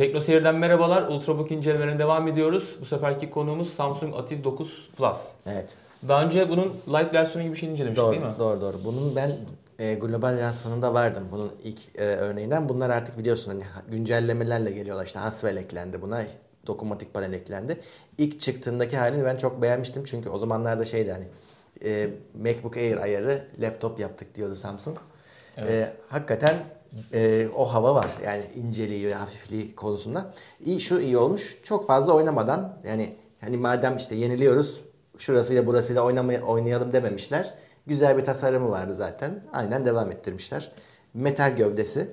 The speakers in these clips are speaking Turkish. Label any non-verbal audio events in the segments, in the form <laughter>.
Tekno Seyir'den merhabalar. Ultrabook incelemelerine devam ediyoruz. Bu seferki konuğumuz Samsung Ativ 9 Plus. Evet. Daha önce bunun light versiyonu gibi bir şey incelemiştik Doğru, değil mi? doğru, doğru. Bunun ben e, global lansmanında vardım. Bunun ilk e, örneğinden. Bunlar artık biliyorsun hani ha- güncellemelerle geliyorlar. İşte Haswell eklendi buna. Dokunmatik panel eklendi. İlk çıktığındaki halini ben çok beğenmiştim. Çünkü o zamanlarda şeydi hani e, MacBook Air ayarı laptop yaptık diyordu Samsung. E, hakikaten e, o hava var. Yani inceliği ve hafifliği konusunda. İyi, şu iyi olmuş. Çok fazla oynamadan yani hani madem işte yeniliyoruz şurasıyla burasıyla oynamay- oynayalım dememişler. Güzel bir tasarımı vardı zaten. Aynen devam ettirmişler. Metal gövdesi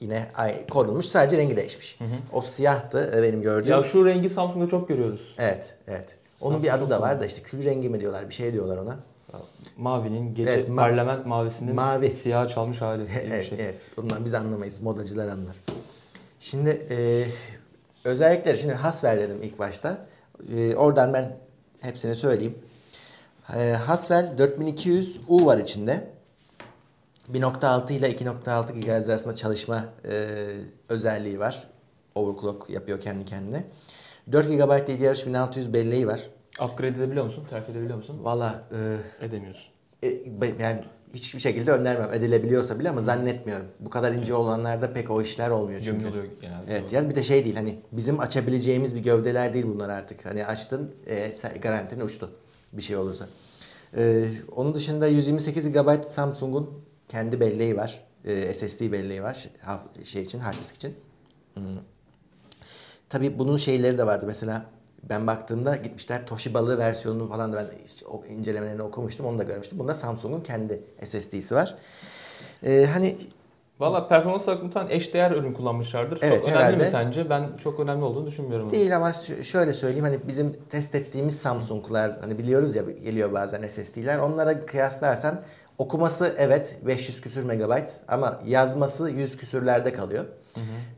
yine korunmuş. Sadece rengi değişmiş. O siyahtı e, benim gördüğüm. Ya şu rengi Samsung'da çok görüyoruz. Evet, evet. Onun bir adı da var da işte kül rengi mi diyorlar, bir şey diyorlar ona. Mavinin gece Evet, ma- parlament mavisinin Mavi. siyah çalmış hali <laughs> gibi bir evet, şey. evet. Bundan biz anlamayız. Modacılar anlar. Şimdi e, özellikleri şimdi Haswell dedim ilk başta. E, oradan ben hepsini söyleyeyim. E, Haswell 4200 U var içinde. 1.6 ile 2.6 GHz arasında çalışma e, özelliği var. Overclock yapıyor kendi kendine. 4 GB DDR3 1600 belleği var. Upgrade edebiliyor musun? Terk edebiliyor musun? Valla e, Edemiyorsun. E, yani hiçbir şekilde önermem edilebiliyorsa bile ama zannetmiyorum. Bu kadar ince olanlarda pek o işler olmuyor çünkü. Gömülüyor genelde. Evet ya bir de şey değil hani bizim açabileceğimiz bir gövdeler değil bunlar artık. Hani açtın e, garantini uçtu bir şey olursa. E, onun dışında 128 GB Samsung'un kendi belleği var. E, SSD belleği var şey için hard disk için. Hmm. Tabii bunun şeyleri de vardı mesela ben baktığımda gitmişler Toshiba'lı versiyonunu falan da ben o incelemelerini okumuştum onu da görmüştüm. Bunda Samsung'un kendi SSD'si var. Ee, hani Valla performans muhtemelen eşdeğer ürün kullanmışlardır. Evet, çok önemli herhalde. mi sence? Ben çok önemli olduğunu düşünmüyorum. değil ama ş- şöyle söyleyeyim hani bizim test ettiğimiz Samsung'lar hani biliyoruz ya geliyor bazen SSD'ler onlara kıyaslarsan okuması evet 500 küsür megabayt ama yazması 100 küsürlerde kalıyor.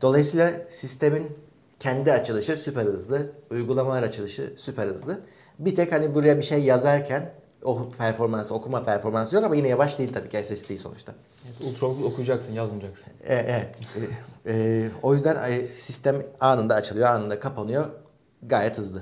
Dolayısıyla sistemin kendi açılışı süper hızlı, uygulamalar açılışı süper hızlı. Bir tek hani buraya bir şey yazarken o performansı, okuma performansı yok ama yine yavaş değil tabii ki SSD sonuçta. Ultrabook okuyacaksın, yazmayacaksın. E, Evet. E, e, o yüzden sistem anında açılıyor, anında kapanıyor. Gayet hızlı.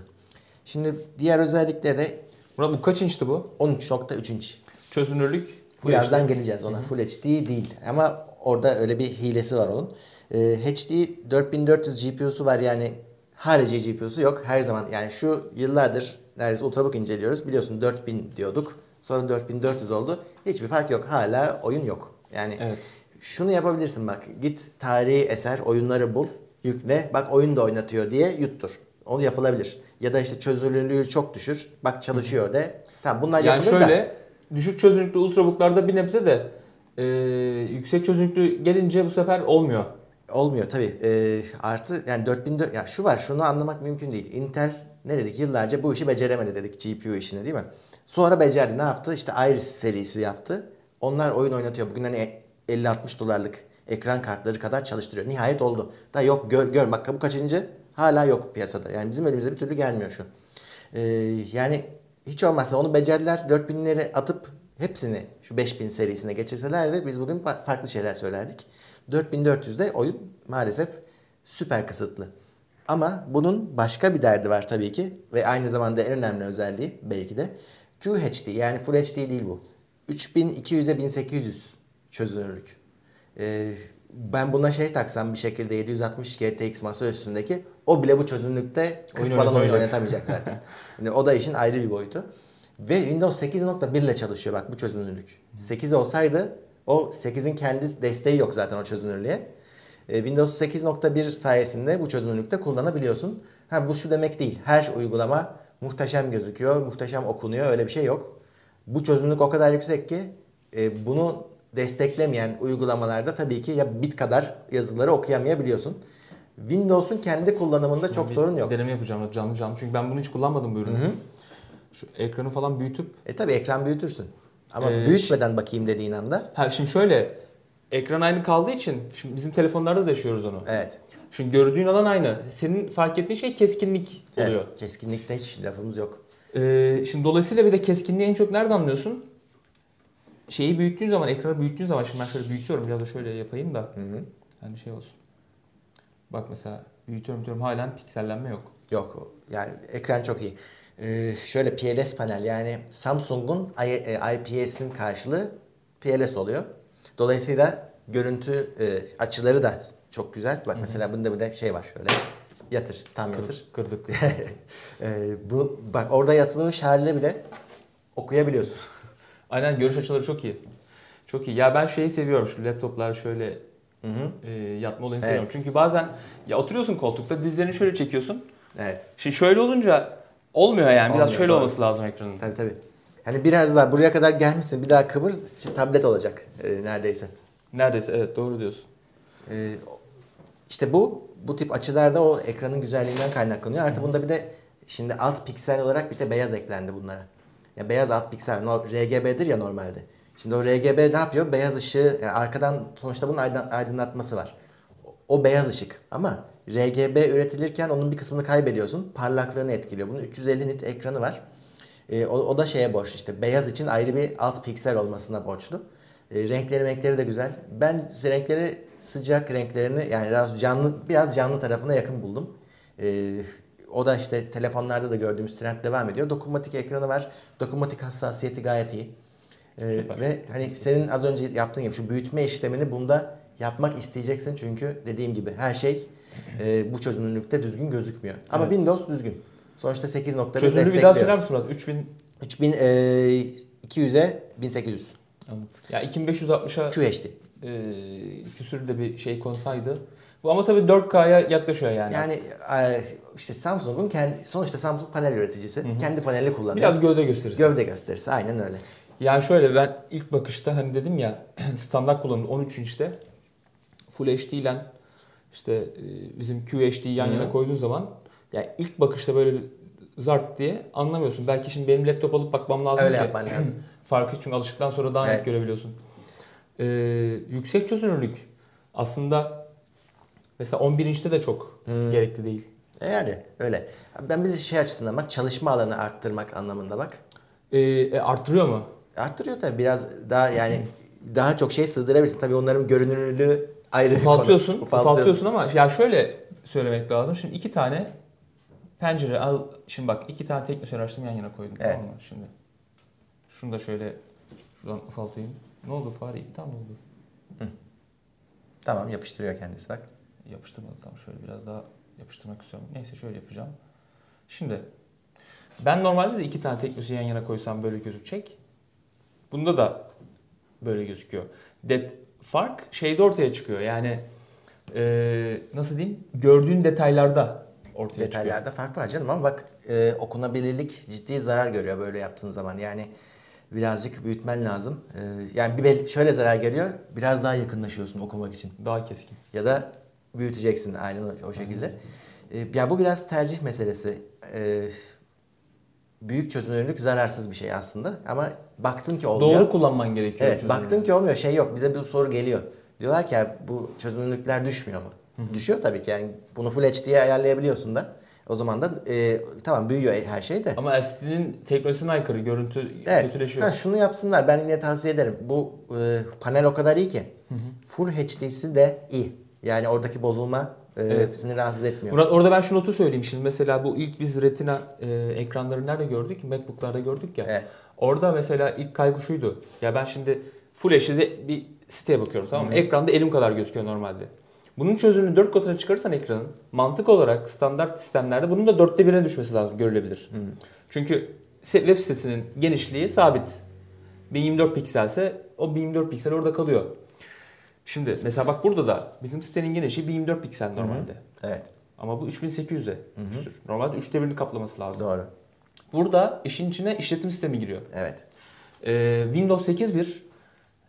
Şimdi diğer özellikleri de Murat bu kaç inçti bu? 13.3 inç. Çözünürlük. Full Birazdan HD. geleceğiz ona. Full HD değil. Ama orada öyle bir hilesi var onun. E, HD 4400 GPU'su var yani harici GPU'su yok. Her zaman yani şu yıllardır neredeyse Ultrabook inceliyoruz. Biliyorsun 4000 diyorduk. Sonra 4400 oldu. Hiçbir fark yok. Hala oyun yok. Yani Evet. şunu yapabilirsin bak. Git tarihi eser oyunları bul. Yükle. Bak oyun da oynatıyor diye yuttur. Onu yapılabilir. Ya da işte çözünürlüğü çok düşür. Bak çalışıyor de. Tamam bunlar Yani yapılır şöyle da. düşük çözünürlüklü ultrabooklarda bir nebze de e, yüksek çözünürlüklü gelince bu sefer olmuyor. Olmuyor tabii. Ee, artı yani 4004 ya şu var şunu anlamak mümkün değil. Intel ne dedik yıllarca bu işi beceremedi dedik GPU işini değil mi? Sonra becerdi ne yaptı? İşte Iris serisi yaptı. Onlar oyun oynatıyor. Bugün hani 50-60 dolarlık ekran kartları kadar çalıştırıyor. Nihayet oldu. Da yok gör, gör bak bu kaçıncı? Hala yok piyasada. Yani bizim elimize bir türlü gelmiyor şu. Ee, yani hiç olmazsa onu becerdiler. 4000'leri atıp hepsini şu 5000 serisine geçirselerdi biz bugün fa- farklı şeyler söylerdik. 4400'de oyun maalesef süper kısıtlı. Ama bunun başka bir derdi var tabii ki ve aynı zamanda en önemli özelliği belki de QHD yani Full HD değil bu. 3200'e 1800 çözünürlük. Ee, ben buna şey taksam bir şekilde 760 GTX masa üstündeki o bile bu çözünürlükte kısmadan oyun oynatamayacak. zaten. <laughs> yani o da işin ayrı bir boyutu. Ve Windows 8.1 ile çalışıyor bak bu çözünürlük. 8 olsaydı o 8'in kendi desteği yok zaten o çözünürlüğe. E, Windows 8.1 sayesinde bu çözünürlükte kullanabiliyorsun. Ha bu şu demek değil. Her uygulama muhteşem gözüküyor, muhteşem okunuyor. Öyle bir şey yok. Bu çözünürlük o kadar yüksek ki e, bunu desteklemeyen uygulamalarda tabii ki ya bit kadar yazıları okuyamayabiliyorsun. Windows'un kendi kullanımında çok Bir sorun yok. Deneme yapacağım canlı canlı. Çünkü ben bunu hiç kullanmadım bu ürünü. Şu ekranı falan büyütüp E tabii ekran büyütürsün. Ama Ee, büyütmeden bakayım dediğin anda Ha şimdi şöyle ekran aynı kaldığı için şimdi bizim telefonlarda da yaşıyoruz onu. evet. Şimdi gördüğün alan aynı. Senin fark ettiğin şey keskinlik oluyor. evet keskinlikte hiç lafımız yok. Ee, şimdi dolayısıyla bir de keskinliği en çok nerede anlıyorsun? Şeyi büyüttüğün zaman, ekranı büyüttüğün zaman şimdi ben şöyle büyütüyorum biraz da şöyle yapayım da Hı hı. hani şey olsun. Bak mesela büyütüyorum büyütüyorum halen piksellenme yok. Yok yani ekran çok iyi. Ee, şöyle PLS panel yani Samsung'un I- e, IPS'in karşılığı PLS oluyor. Dolayısıyla görüntü e, açıları da çok güzel. Bak mesela bunda bir de şey var şöyle yatır tam yatır. Kır- Kırdık. Ee, <laughs> bu bak orada yatılmış halini bile okuyabiliyorsun. <laughs> Aynen görüş açıları çok iyi. Çok iyi. Ya ben şeyi seviyorum şu laptoplar şöyle Hı hı. e, yatma olayını Evet. seviyorum. Çünkü bazen ya oturuyorsun koltukta dizlerini şöyle çekiyorsun. Evet. Şimdi şöyle olunca olmuyor yani. Biraz Olmuyor, şöyle doğru. olması lazım ekranın. Tabii tabii. Hani biraz daha buraya kadar gelmişsin bir daha kıvır tablet olacak e, neredeyse. Neredeyse evet doğru diyorsun. Ee, işte bu bu tip açılarda o ekranın güzelliğinden kaynaklanıyor. Artı bunda bir de şimdi alt piksel olarak bir de beyaz eklendi bunlara. Ya beyaz alt piksel no, RGB'dir ya normalde. Şimdi o RGB ne yapıyor? Beyaz ışığı yani arkadan sonuçta bunun aydın- aydınlatması var. O beyaz ışık ama RGB üretilirken onun bir kısmını kaybediyorsun. Parlaklığını etkiliyor. Bunun 350 nit ekranı var. Ee, o, o da şeye borçlu işte beyaz için ayrı bir alt piksel olmasına borçlu. Ee, renkleri renkleri de güzel. Ben renkleri sıcak renklerini yani daha canlı biraz canlı tarafına yakın buldum. Ee, o da işte telefonlarda da gördüğümüz trend devam ediyor. Dokunmatik ekranı var. Dokunmatik hassasiyeti gayet iyi. Süper. ve hani senin az önce yaptığın gibi şu büyütme işlemini bunda yapmak isteyeceksin çünkü dediğim gibi her şey e, bu çözünürlükte düzgün gözükmüyor. Ama Evet. Windows düzgün. Sonuçta 8.1 Çözünürlüğü bir destekliyor. daha söyler misin Murat? 3000 3200'e 1800 Anladım. Ya 2560'a QHD. e, küsür de bir şey konsaydı. Bu ama tabii 4K'ya yaklaşıyor yani. Yani e, işte Samsung'un kendi sonuçta Samsung panel üreticisi. Kendi panelini kullanıyor. Biraz gövde gösterisi. Gövde gösterisi aynen öyle. Yani şöyle ben ilk bakışta hani dedim ya <clears throat> standart kullanımda 13 inçte Full HD ile işte e, bizim QHD'yi yan yana koyduğun zaman yani ilk bakışta böyle zart diye anlamıyorsun. Belki şimdi benim laptop alıp bakmam lazım Öyle ki. yapman lazım. <clears throat> Farkı çünkü alıştıktan sonra daha net Evet. görebiliyorsun. Ee, yüksek çözünürlük aslında mesela 11 inçte de çok Hmm. gerekli değil. E yani öyle. Ben bizi şey açısından bak çalışma alanı arttırmak anlamında bak. Ee, e, arttırıyor mu? Arttırıyor tabii biraz daha yani <clears throat> daha çok şey sığdırabilirsin. Tabii onların görünürlüğü ayrı bir Ufaltıyorsun, konu. ufaltıyorsun ama ya şöyle söylemek lazım. Şimdi iki tane pencere al. Şimdi bak iki tane teknosfer açtım yan yana koydum Evet. tamam mı? Şimdi şunu da şöyle şuradan ufaltayım. Ne oldu fare iptal mi oldu? Tamam yapıştırıyor kendisi bak. Yapıştırmadı tamam şöyle biraz daha yapıştırmak istiyorum. Neyse şöyle yapacağım. Şimdi ben normalde de iki tane teknosfer yan yana koysam böyle gözükecek. Bunda da böyle gözüküyor. Det fark şeyde ortaya çıkıyor. Yani eee, nasıl diyeyim? Gördüğün detaylarda ortaya çıkıyor. Detaylarda fark var canım ama bak e, okunabilirlik ciddi zarar görüyor böyle yaptığın zaman. Yani birazcık büyütmen lazım. E, yani bir şöyle zarar geliyor. Biraz daha yakınlaşıyorsun okumak için. Daha keskin. Ya da büyüteceksin aynen o, şekilde. E, ya bu biraz tercih meselesi. E, büyük çözünürlük zararsız bir şey aslında ama baktın ki olmuyor. Doğru kullanman gerekiyor. Evet baktın ki olmuyor şey yok bize bir soru geliyor. Diyorlar ki ya bu çözünürlükler düşmüyor mu? Düşüyor tabii ki yani bunu Full HD'ye ayarlayabiliyorsun da. O zaman da e, tamam büyüyor her şey de. Ama LCD'nin teknolojisine aykırı görüntü Evet. kötüleşiyor. Ha, şunu yapsınlar ben yine tavsiye ederim. Bu e, panel o kadar iyi ki. Full HD'si de iyi. Yani oradaki bozulma Evet. seni rahatsız etmiyor. Murat orada ben şu notu söyleyeyim şimdi. Mesela bu ilk biz Retina e, ekranları nerede gördük? Macbook'larda gördük ya. Evet. Orada mesela ilk kaygı şuydu. Ya ben şimdi Full HD'de bir siteye bakıyorum tamam mı? Ekranda elim kadar gözüküyor normalde. Bunun çözünürlüğünü 4 katına çıkarırsan ekranın mantık olarak standart sistemlerde bunun da dörtte birine düşmesi lazım görülebilir. Çünkü se- web sitesinin genişliği sabit. 1024 pikselse o 1024 piksel orada kalıyor. Şimdi mesela bak burada da bizim sitenin genişliği 1024 piksel normalde. Evet Ama bu 3800'e küsür. Normalde üçte birini kaplaması lazım. doğru. Burada işin içine işletim sistemi giriyor. Evet. Ee, Windows 8.1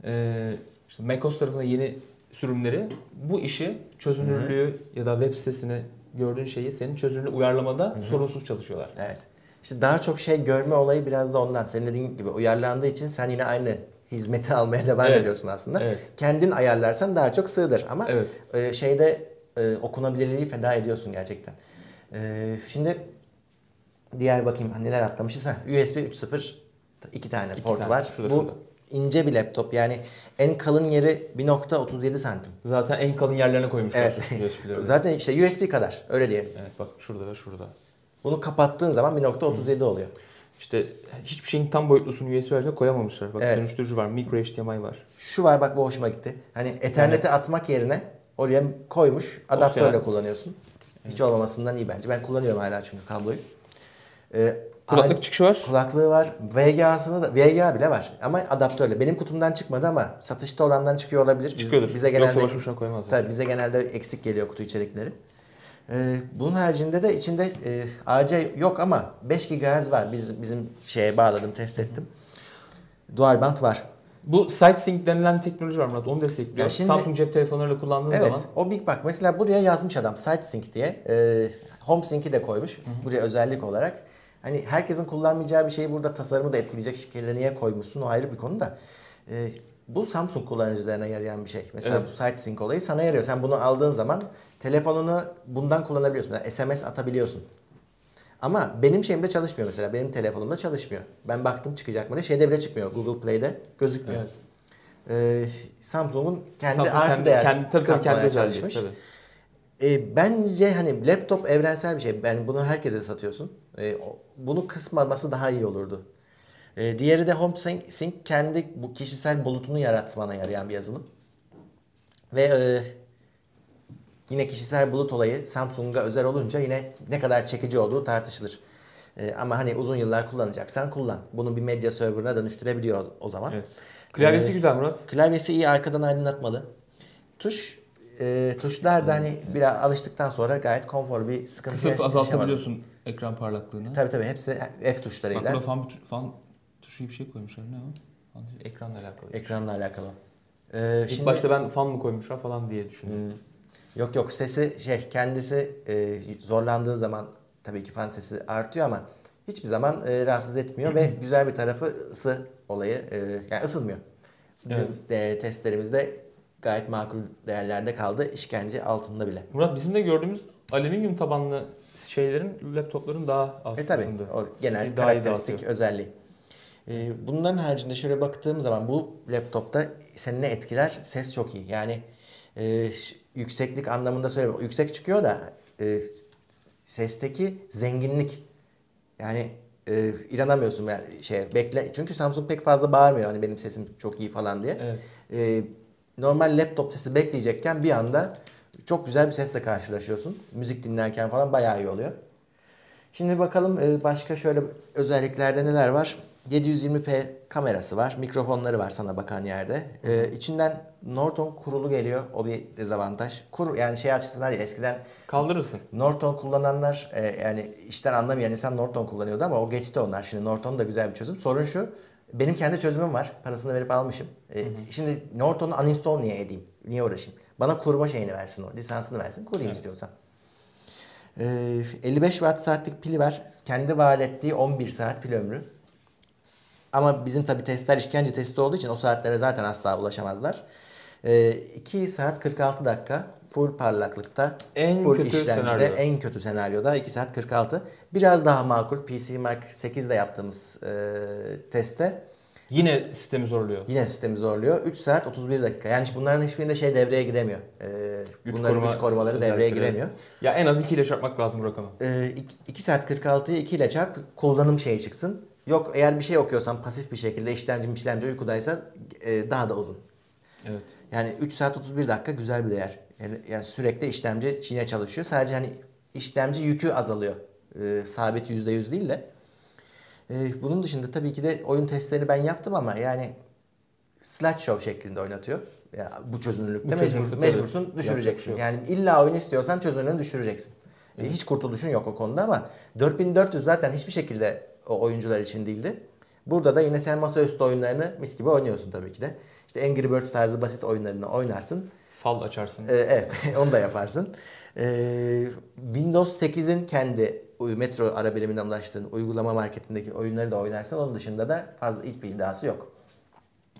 e, işte macOS tarafına yeni sürümleri bu işi çözünürlüğü ya da web sitesini gördüğün şeyi senin çözünürlüğü uyarlamada sorunsuz çalışıyorlar. Evet. İşte daha çok şey görme olayı biraz da ondan. Senin dediğin gibi uyarlandığı için sen yine aynı hizmeti almaya devam Evet. ediyorsun aslında. Evet. Kendin ayarlarsan daha çok sığdır ama Evet. e, şeyde e, okunabilirliği feda ediyorsun gerçekten. E, şimdi diğer bakayım neler atlamışız. Ha, USB 3.0 iki tane İki port tane. var. Şurada, Bu şurada. ince bir laptop. Yani en kalın yeri 1.37 santim. Zaten en kalın yerlerine koymuşlar Evet. <laughs> USB'leri. Zaten işte USB kadar öyle diyelim. Evet bak şurada ve şurada. Bunu kapattığın zaman 1.37 oluyor. İşte hiçbir şeyin tam boyutlusunu USB aracına koyamamışlar. Bak Evet. dönüştürücü var, micro HDMI var. Şu var bak bu hoşuma gitti. Hani Ethernet'e atmak yerine oraya koymuş adaptörle Opsiyonel. kullanıyorsun. Hiç olmamasından iyi bence. Ben kullanıyorum hala çünkü kabloyu. Ee, Kulaklık ac- çıkışı var. Kulaklığı var. VGA'sını da VGA bile var ama adaptörle. Benim kutumdan çıkmadı ama satışta olandan çıkıyor olabilir. Biz- Çıkıyordur. Bize genelde boş boşuna koymazlar. Tabii bize genelde eksik geliyor kutu içerikleri. Ee, bunun haricinde de içinde e, AC yok ama 5 GHz var. Biz bizim şeye bağladım, test ettim. Dual band var. Bu SiteSync denilen teknoloji var Murat. Onu destekliyor. Ya şimdi- Samsung cep telefonlarıyla kullandığın Evet, zaman o bir bak mesela buraya yazmış adam SiteSync diye. E, HomeSync'i de koymuş buraya özellik olarak. Hani herkesin kullanmayacağı bir şeyi burada tasarımı da etkileyecek şekilde niye koymuşsun o ayrı bir konu da. E, bu Samsung kullanıcılarına yarayan bir şey. Mesela Evet. bu SiteSync olayı sana yarıyor. Sen bunu aldığın zaman telefonunu bundan kullanabiliyorsun. Yani SMS atabiliyorsun. Ama benim şeyimde çalışmıyor mesela. Benim telefonumda çalışmıyor. Ben baktım çıkacak mı diye. Şeyde bile çıkmıyor. Google Play'de gözükmüyor. Evet. Ee, Samsung'un kendi Samsung artı kendi, değer kendi, tabii, kendi çalışmış. Tabii. E, bence hani laptop evrensel bir şey. Ben bunu herkese satıyorsun. E, bunu kısmaması daha iyi olurdu. E, diğeri de HomeSync Sync kendi bu kişisel bulutunu yaratmana yarayan bir yazılım. Ve e, yine kişisel bulut olayı Samsung'a özel olunca yine ne kadar çekici olduğu tartışılır. E, ama hani uzun yıllar kullanacaksan kullan. Bunu bir medya serverına dönüştürebiliyor o- zaman. Evet. Klavyesi Ee, güzel Murat. Klavyesi iyi arkadan aydınlatmalı. Tuş e, tuşlar da hani biraz alıştıktan sonra gayet konfor bir sıkıntı Kısıp azaltabiliyorsun ekran parlaklığını. Tabii tabii hepsi F Bak tuşlarıyla burada fan, fan tuşu gibi bir şey koymuşlar. Ne o? Ekranla alakalı. ekranla alakalı. Ee, İlk şimdi, başta ben fan mı koymuşlar falan diye düşündüm. Hmm, yok yok sesi şey kendisi e, zorlandığı zaman tabii ki fan sesi artıyor ama hiçbir zaman e, rahatsız etmiyor ve <clears throat> güzel bir tarafı ısı olayı e, yani ısınmıyor. Bizim Evet. de, testlerimizde gayet makul değerlerde kaldı. işkence altında bile. Murat bizim de gördüğümüz alüminyum tabanlı şeylerin, laptopların daha az E tabii ısındı. o genel karakteristik özelliği. Ee, bunların haricinde şöyle baktığım zaman bu laptopta seni ne etkiler? Ses çok iyi. Yani e, yükseklik anlamında söylemiyorum. Yüksek çıkıyor da e, sesteki zenginlik. Yani e, inanamıyorsun yani şey bekle çünkü Samsung pek fazla bağırmıyor hani benim sesim çok iyi falan diye. Evet. E, normal laptop sesi bekleyecekken bir anda çok güzel bir sesle karşılaşıyorsun. Müzik dinlerken falan bayağı iyi oluyor. Şimdi bakalım e, başka şöyle özelliklerde neler var? 720p kamerası var. Mikrofonları var sana bakan yerde. E, içinden Norton kurulu geliyor. O bir dezavantaj. Kur yani şey açısından değil. Eskiden Kaldırırsın. Norton kullananlar e, yani işten anlamayan insan Norton kullanıyordu ama o geçti onlar. Şimdi Norton da güzel bir çözüm. Sorun şu. Benim kendi çözümüm var. Parasını verip almışım. E, şimdi Norton'u uninstall niye edeyim? Niye uğraşayım? Bana kurma şeyini versin o. Lisansını versin. Kurayım Evet. istiyorsam. E, 55 watt saatlik pili var. Kendi vaat ettiği 11 saat pil ömrü. Ama bizim tabi testler işkence testi olduğu için o saatlere zaten asla ulaşamazlar. E, 2 saat 46 dakika full parlaklıkta En full kötü işlemcide senaryoda. en kötü senaryoda 2 saat 46. Biraz daha makul PC Mark 8'de yaptığımız e, testte Yine sistemi zorluyor. yine sistemi zorluyor. 3 saat 31 dakika. Yani bunların hiçbirinde şey devreye giremiyor. E, bunların güç korumaları devreye giremiyor. Ya en az 2 ile çarpmak lazım bu rakamı. E, 2 saat 46'yı 2 ile çarp kullanım şeyi çıksın. Yok eğer bir şey okuyorsan pasif bir şekilde işlemci işlemci uykudaysa e, daha da uzun. Evet. Yani 3 saat 31 dakika güzel bir değer. Yani, yani sürekli işlemci Çin'e çalışıyor. Sadece hani işlemci yükü azalıyor. Ee, sabit %100 değil de. Ee, bunun dışında tabii ki de oyun testlerini ben yaptım ama yani slideshow şeklinde oynatıyor. Ya bu çözünürlükte Bu çözünürlükte mecbursun tabii. düşüreceksin. Yani illa oyun istiyorsan çözünürlüğünü düşüreceksin. Ee, Hiç kurtuluşun yok o konuda ama 4400 zaten hiçbir şekilde o oyuncular için değildi. Burada da yine sen masaüstü oyunlarını mis gibi oynuyorsun tabii ki de. İşte Angry Birds tarzı basit oyunlarını oynarsın. Fal açarsın. Ee, evet <laughs> onu da yaparsın. Ee, Windows 8'in kendi Metro ara biriminden ulaştığın uygulama marketindeki oyunları da oynarsan onun dışında da fazla hiçbir iddiası yok.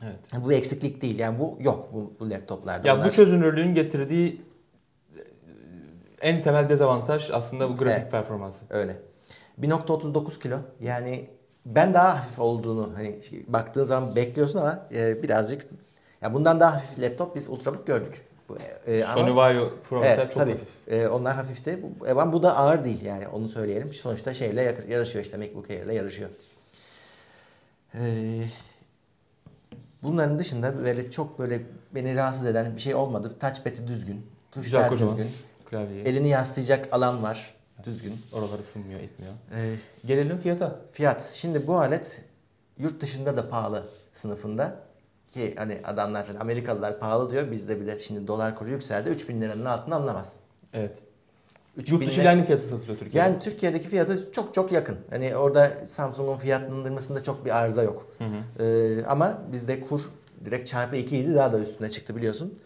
Evet. Bu eksiklik değil yani bu yok bu, bu laptoplarda. Ya Bunlar- bu çözünürlüğün getirdiği e, en temel dezavantaj aslında bu grafik Evet. performansı. Öyle. 1.39 kilo yani ben daha hafif olduğunu hani baktığın zaman bekliyorsun ama e, birazcık ya bundan daha hafif laptop biz ultrabook gördük. E, ama- Sony Vaio Pro mesela Evet çok tabii. hafif. E, onlar hafifti. E, ama bu da ağır değil yani onu söyleyelim. Sonuçta şeyle yarışıyor işte MacBook Air ile yarışıyor. E, bunların dışında böyle çok böyle beni rahatsız eden bir şey olmadı. Touchpad'i düzgün. Güzel Tuşlar kocaman düzgün. klavyeyi. Elini yaslayacak alan var. Düzgün. Oralar ısınmıyor, etmiyor. E, Gelelim fiyata. fiyat. Şimdi bu alet yurt dışında da pahalı sınıfında. Ki hani adamlar Amerikalılar pahalı diyor. Bizde bir de şimdi dolar kuru yükseldi. 3000 liranın altını anlamaz. Evet. 3000 Yurt dışı aynı fiyatı satılıyor Türkiye'de. Yani Türkiye'deki fiyatı çok çok yakın. Hani orada Samsung'un fiyatlandırmasında çok bir arıza yok. Hı hı. Ee, ama bizde kur direkt çarpı 2 idi daha da üstüne çıktı biliyorsun.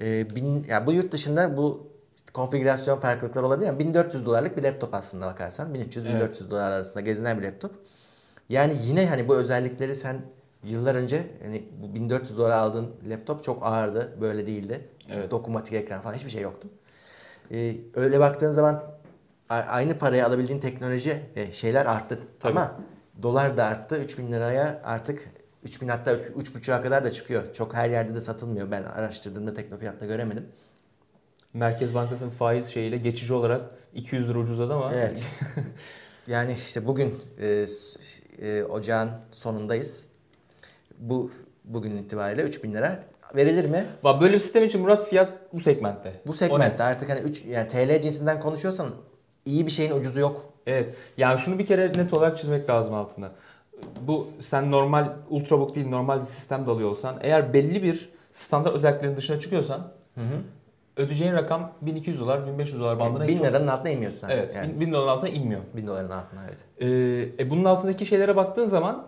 Ee, bin, ya bu yurt dışında bu konfigürasyon farklılıkları olabilir ama 1400 dolarlık bir laptop aslında bakarsan. 1300-1400 dolar arasında gezinen bir laptop. Yani yine hani bu özellikleri sen yıllar önce hani bu 1400 dolara aldığın laptop çok ağırdı. Böyle değildi. Evet. Dokunmatik ekran falan hiçbir şey yoktu. Ee, öyle baktığın zaman aynı paraya alabildiğin teknoloji e, şeyler arttı. Tabii. Ama dolar da arttı. 3000 liraya artık 3000 hatta 3.5'a kadar da çıkıyor. Çok her yerde de satılmıyor. Ben araştırdığımda teknofiyatta göremedim. Merkez Bankası'nın faiz şeyiyle geçici olarak 200 lira ucuzladı ama Evet. <laughs> yani işte bugün e, e, ocağın sonundayız. Bu bugün itibariyle 3000 lira verilir mi? Bak böyle bir sistem için Murat fiyat bu segmentte. Bu segmentte artık hani 3 yani TL cinsinden konuşuyorsan iyi bir şeyin ucuzu yok. Evet. Yani şunu bir kere net olarak çizmek lazım altına. Bu sen normal ultrabook değil normal bir sistem de alıyor olsan eğer belli bir standart özelliklerin dışına çıkıyorsan ödeyeceğin rakam 1200 dolar 1500 dolar bandına 1000 çok- liranın altına inmiyorsun. Evet. Yani 1000 doların altına inmiyor. 1000 doların altına evet. Ee, e bunun altındaki şeylere baktığın zaman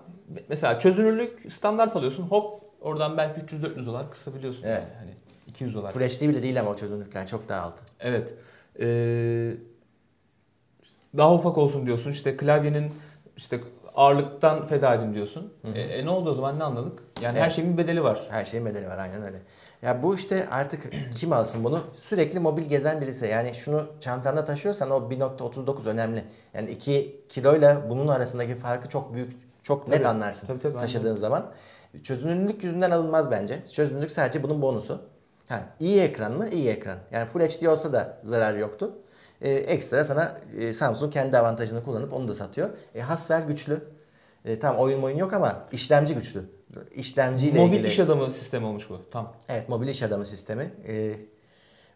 mesela çözünürlük standart alıyorsun hop oradan belki 300-400 dolar kısabiliyorsun. Evet. Yani. Hani 200 dolar. Full HD bile değil ama o çözünürlükler çok daha altı. Evet. Ee, daha ufak olsun diyorsun. İşte klavyenin işte ağırlıktan feda edin diyorsun. E, e, ne oldu o zaman ne anladık? Yani her Evet. şeyin bir bedeli var. Her şeyin bedeli var aynen öyle. Ya bu işte artık <clears throat> kim alsın bunu? Sürekli mobil gezen birisi. Yani şunu çantanda taşıyorsan o 1.39 önemli. Yani 2 kiloyla bunun arasındaki farkı çok büyük, çok net Tabii. anlarsın Tabii, tabii, taşıdığın zaman. Çözünürlük yüzünden alınmaz bence. Çözünürlük sadece bunun bonusu. Ha, iyi ekran mı? İyi ekran. Yani Full HD olsa da zarar yoktu. Ee, ekstra sana e, Samsung kendi avantajını kullanıp onu da satıyor. E, Haswell güçlü. E, tamam oyun oyun yok ama işlemci güçlü. İşlemciyle Mobil ilgili. iş adamı sistemi olmuş bu. Tam. Evet mobil iş adamı sistemi. Ee,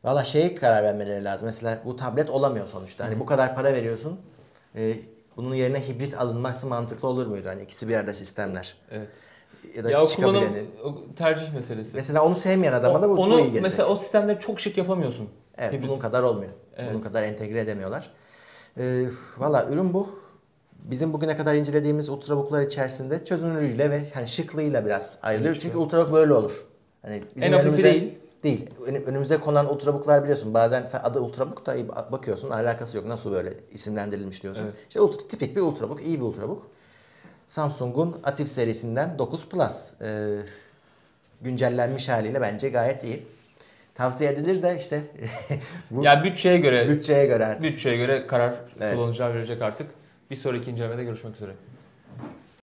Valla şeye karar vermeleri lazım. Mesela bu tablet olamıyor sonuçta. Hani bu kadar para veriyorsun. Ee, bunun yerine hibrit alınması mantıklı olur muydu? Hani ikisi bir arada sistemler. Evet. Ya da Ya o kullanım çıkabileni. o tercih meselesi. Mesela onu sevmeyen adama da bu, bu Onu iyi gelecek. mesela o sistemleri çok şık yapamıyorsun. Evet Hibrit. bunun kadar olmuyor. Evet. Bunun kadar entegre edemiyorlar. Ee, Valla ürün bu. Bizim bugüne kadar incelediğimiz ultrabooklar içerisinde çözünürlüğüyle ve hani şıklığıyla biraz ayrılıyor. Evet, Çünkü ultrabook böyle olur. Hani En hafifi değil. Değil. Önü- Önümüze konan ultrabooklar biliyorsun. Bazen sen adı ultrabook da bakıyorsun alakası yok. Nasıl böyle isimlendirilmiş diyorsun. Evet. İşte ultra, tipik bir ultrabook, iyi bir ultrabook. Samsung'un Atif serisinden 9 Plus. Ee, güncellenmiş haliyle bence gayet iyi. Tavsiye edilir de işte <laughs> bu Ya bütçeye göre bütçeye göre artık. bütçeye göre karar Evet. kullanıcılar verecek artık. Bir sonraki incelemede görüşmek üzere.